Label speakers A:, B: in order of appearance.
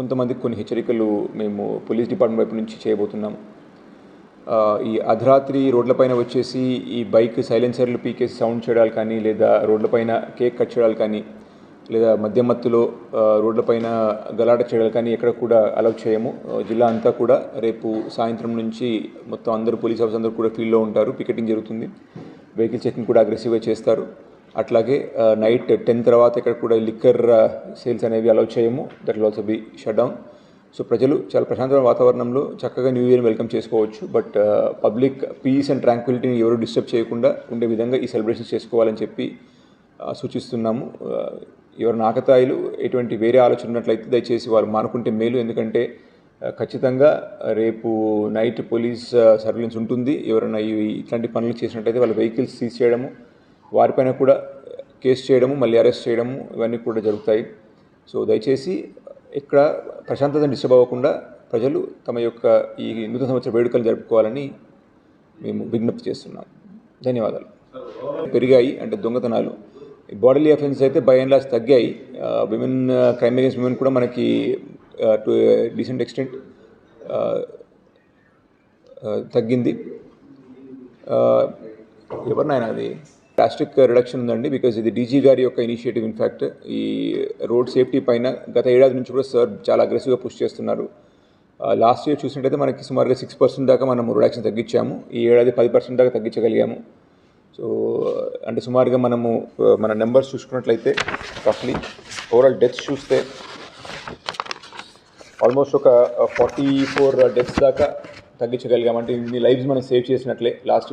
A: కొంతమందికి కొన్ని హెచ్చరికలు మేము పోలీస్ డిపార్ట్మెంట్ వైపు నుంచి చేయబోతున్నాం. ఈ అర్ధరాత్రి రోడ్లపైన వచ్చేసి ఈ బైక్ సైలెన్సర్లు పీకేసి సౌండ్ చేయడాలు కానీ లేదా రోడ్లపైన కేక్ కట్ చేయడాలు కానీ లేదా మద్యం మత్తులో రోడ్లపైన గలాట చేయడాలు కానీ ఎక్కడ కూడా అలౌ చేయము. జిల్లా అంతా కూడా రేపు సాయంత్రం నుంచి మొత్తం అందరూ పోలీస్ ఆఫీసర్ అందరూ కూడా ఫీల్డ్లో ఉంటారు. పికెటింగ్ జరుగుతుంది. వెహికల్ చెకింగ్ కూడా అగ్రెసివ్గా చేస్తారు. అట్లాగే నైట్ టెన్ తర్వాత ఇక్కడ కూడా లిక్కర్ సేల్స్ అనేవి అలౌ చేయము. That will also be shut down. So ప్రజలు చాలా ప్రశాంతమైన వాతావరణంలో చక్కగా న్యూ ఇయర్ వెల్కమ్ చేసుకోవచ్చు. బట్ పబ్లిక్ పీస్ అండ్ ట్రాంక్విలిటీని ఎవరు డిస్టర్బ్ చేయకుండా ఉండే విధంగా ఈ సెలబ్రేషన్స్ చేసుకోవాలని చెప్పి సూచిస్తున్నాము. ఆ, ఎవరు నాకతాయిలు ఎటువంటి వేరే ఆలోచన ఉన్నట్లయితే దయచేసి వారు మానుకుంటే మేలు. ఎందుకంటే ఖచ్చితంగా రేపు నైట్ పోలీస్ సర్వీలెన్స్ ఉంటుంది. ఎవరైనా ఇట్లాంటి పనులు చేసినట్టయితే వాళ్ళ వెహికల్స్ సీజ్ చేయడము. వారిపైన కూడా కేసు చేయడము మళ్ళీ అరెస్ట్ చేయడము ఇవన్నీ కూడా జరుగుతాయి. సో దయచేసి ఇక్కడ ప్రశాంతత డిస్టర్బ్ అవ్వకుండా ప్రజలు తమ యొక్క ఈ నూతన సంవత్సర వేడుకలు జరుపుకోవాలని మేము విజ్ఞప్తి చేస్తున్నాం. ధన్యవాదాలు. పెరిగాయి అంటే దొంగతనాలు. బాడీలీ అఫెన్స్ అయితే బై అండ్ లాస్ తగ్గాయి. విమెన్ క్రైమ్ అగేన్స్ విమెన్ కూడా మనకి టు డీసెంట్ ఎక్స్టెంట్ తగ్గింది. ఎవరినైనా అది ప్లాస్టిక్ రిడక్షన్ uh, ఉందండి. బికాజ్ ఇది డీజీ గారి యొక్క ఇనిషియేటివ్ ఇన్ఫ్యాక్ట్ ఈ రోడ్ సేఫ్టీ పైన గత ఏడాది నుంచి కూడా సార్ చాలా అగ్రెసివ్గా పుష్ చేస్తున్నారు. Uh, లాస్ట్ ఇయర్ చూసినట్టయితే మనకి సుమారుగా సిక్స్ పర్సెంట్ దాకా మనం రిడక్షన్ తగ్గించాము. ఈ ఏడాది పది పర్సెంట్ దాకా తగ్గించగలిగాము. సో uh, అంటే సుమారుగా మనము మన నెంబర్స్ చూసుకున్నట్లయితే రఫ్లీ ఓవరాల్ డెత్స్ చూస్తే ఆల్మోస్ట్ ఒక ఫార్టీ ఫోర్ డెత్స్ దాకా తగ్గించగలిగాం అంటే ఇన్ని లైఫ్స్ మనం సేవ్ చేసినట్లే. లాస్ట్